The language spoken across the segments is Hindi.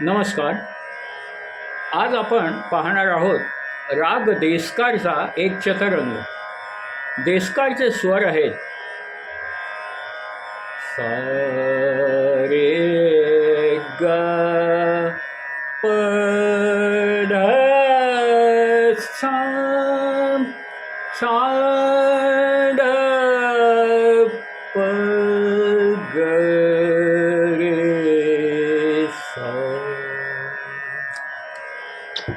नमस्कार. आज आपण पाहणार आहोत राग देसकारचा एक चतरंग. देसकारचे स्वर आहेत. सा रे ग प सा कृष्ण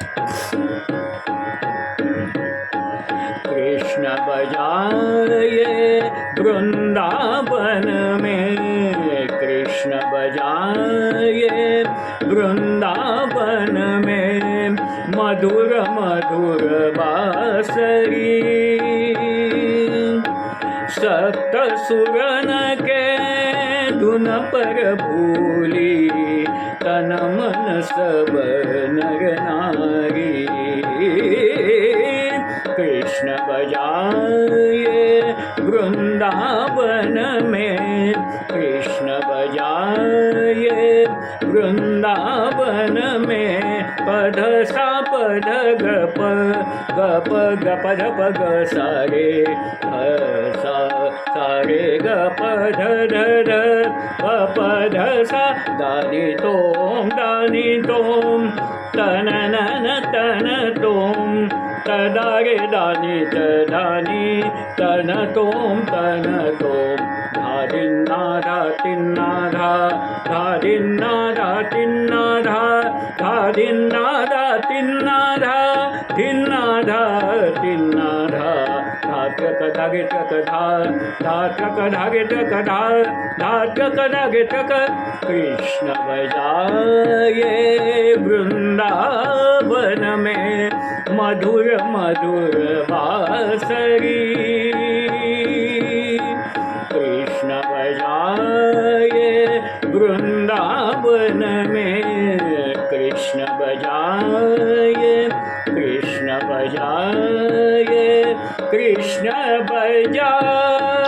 बजाए वृंदावन में। कृष्ण बजाए वृंदावन में। मधुर मधुर बासरी। सप्त सुरन के धुन पर भूली तन मन सब नर नारी कृष्ण बजाए वृंदावन में. कृष्ण बजाए वृंदावन में. पद सा पद ग प ग प ग प ध प ग सा, रे, ध सा सा रे ग प ध ध ध प प ध सा दानी तोम दानी तोम तन नन तन तोम तदा रे दानी तदानी तन तोम तन तोम धारिन्नाधा तिन्नाधा धारिन्नाधा तिन्नाधा धारिन्नाधा तिन्नाधा धात्रक धागे टक धा धात्रक धागे टक धा धात्रक धागे टक कृष्ण बजाए वृंदावन में मधुर मधुर बासरी। कृष्ण बजाए वृंदावन में, कृष्ण बजाए कृष्ण बजाए कृष्ण बजाए